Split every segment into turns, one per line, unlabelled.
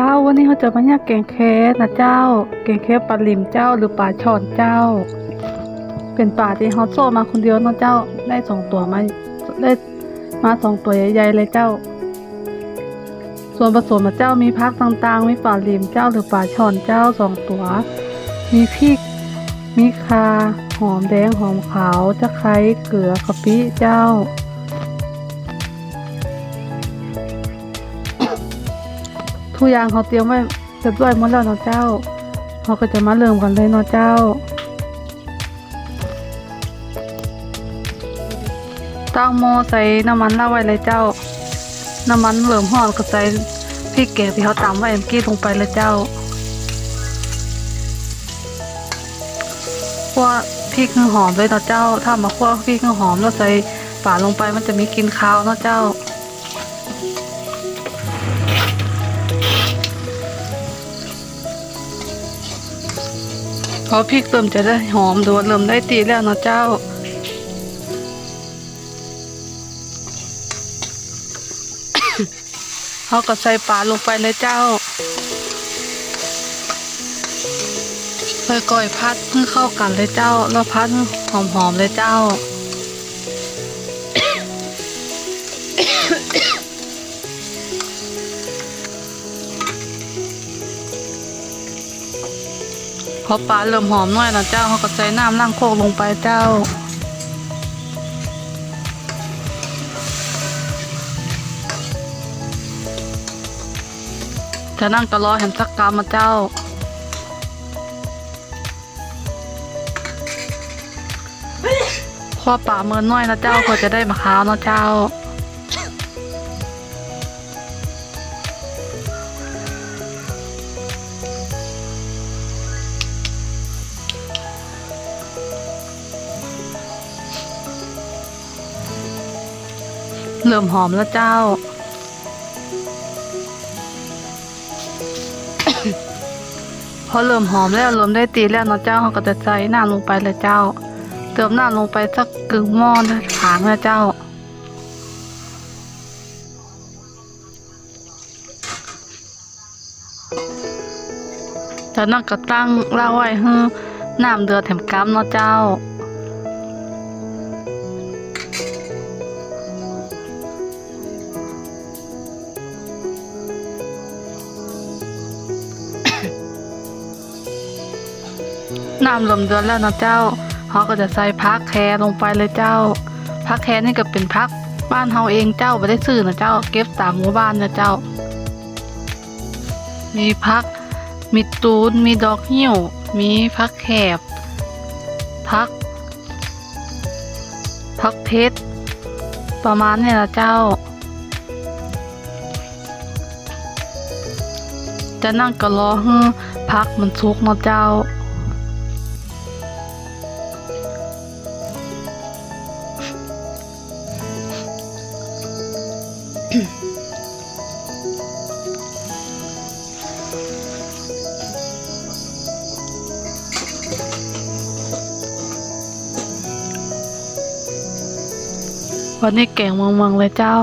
เจ้าวันนี้เขาจะมาย่างแกงแค่นะเจ้า แกงแค่ปลาลิมเจ้าหรือปลาช่อนเจ้า เป็นปลาที่เขาโซ่มาคนเดียวเนาะเจ้าได้สองตัวมาได้มาสองตัวใหญ่ๆเลยเจ้า ส่วนผสมนะเจ้ามีพักต่างๆ มีปลาลิมเจ้าหรือปลาช่อนเจ้าสองตัว มีพริก มีคาหอมแดงหอมขาวตะไคร้เกลือกะปิเจ้า ทุกอย่างเขาเตรียมไว้เรียบร้อยหมดแล้วเนาะเจ้าเขาก็จะมาเริ่มกันเลยเนาะเจ้า ตั้งหม้อใส่น้ำมันละไว้เลยเจ้า น้ำมันเริ่มร้อนก็ใส่พริกแกงที่เขาตำไว้เอ็มกี้ลงไปเลยเจ้าคั่วพริกห้หอมเลยเนาะเจ้า ถ้ามาคั่วพริกห้หอมแล้วใส่ฝาลงไปมันจะมีกลิ่นคาวเนาะเจ้า พอพริกเริ่มจะได้หอมดูเริ่มได้ตีแล้วเนาะเจ้าเขาก็ใส่ปลาลงไปเลยเจ้าค่อยๆพัดให้เข้ากันเลยเจ้า แล้วพัดให้หอมๆเลยเจ้า พอปลาเริ่มหอมหน่อยนะเจ้าเขาก็ใส่น้ำล้างโคกลงไปเจ้า จะนั่งก็รอแหมสักกรรมมาเจ้า ข้อป่าเมินน้อยนะเจ้าเพื่อจะได้มะขาวนะเจ้า เริ่มหอมแล้วเจ้า พอเริ่มหอมแล้วเริ่มได้ตีแล้วเนาะเจ้าเขาก็จะใส่น้ำลงไปเลยเจ้า เติมน้ำลงไปสักกึ่งหม้อนะผางนะเจ้า จากนั้นก็ตั้งเล่าไว้ให้น้ำเดือดแถมกัมเนาะเจ้า น้ำเริ่มเดือดแล้วนะเจ้าเขาก็จะใส่พักแครลงไปเลยเจ้าพักแครนี่ก็เป็นพักบ้านเฮาเองเจ้าไม่ได้ซื้อนะเจ้า เก็บตามหมู่บ้านนะเจ้า มีพัก มีตูนมีดอกหิ้ว มีพักแคบพัก พักเพชรประมาณนี้นะเจ้า จะนั่งก็รอให้พักมันสุกเนาะเจ้า วันนี้เก่งเมืองเลยเจ้า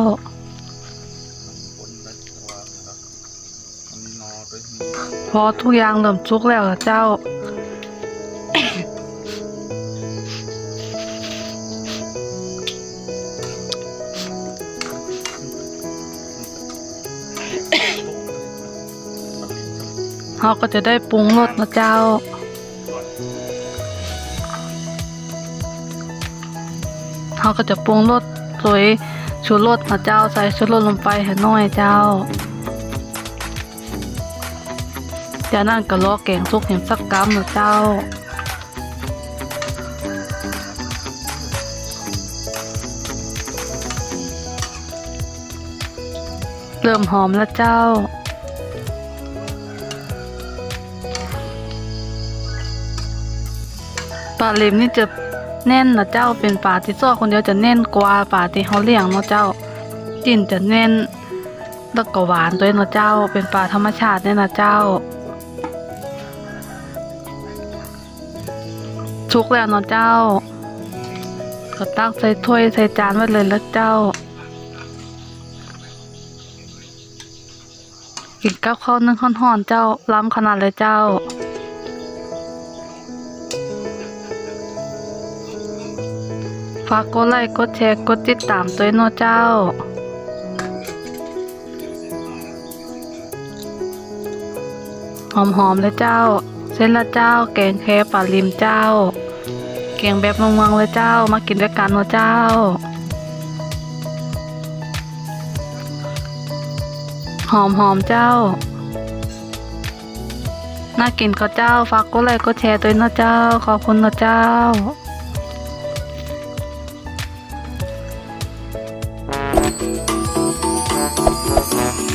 คนละตัวนะครับมันนอด้วยมี
พอทุกอย่างเริ่มสุกแล้วเจ้าเราก็จะได้ปรุงรสนะเจ้าเราก็จะปรุงรส สวยชูรสนะเจ้าใส่ชูรสลงไปให้น้อยเจ้าจากนั้นก็รอแกงสุกเห็นสักกำนะเจ้าเริ่มหอมแล้วเจ้า ปลาเล็มนี่จะ แน่นนะเจ้าเป็นปลาที่ซ้อคนเดียวจะแน่นกว่าปลาที่เขาเลี้ยงเนาะเจ้ากลิ่นจะแน่นแล้วก็หวานด้วยเนาะเจ้า เป็นปลาธรรมชาติเนี่ยนะเจ้าชุกแล้วเนาะเจ้า ก็ตักใส่ถ้วยใส่จานไว้เลยแล้วเจ้า กินกับข้าวนึ่งห่อนๆเจ้าล้ำขนาดเลยเจ้า ฝากกดไลค์กดแชร์กดติดตามตัวเนาะเจ้า หอมๆเลยเจ้า เส้นละเจ้า แกงแคปลาลิมเจ้า แกงแบบเมืองๆเลยเจ้า มากินด้วยกันเนาะเจ้า หอมๆเจ้า น่ากินก็เจ้า ฝากกดไลค์กดแชร์ตัวเนาะเจ้า ขอบคุณเนาะเจ้า Thank you.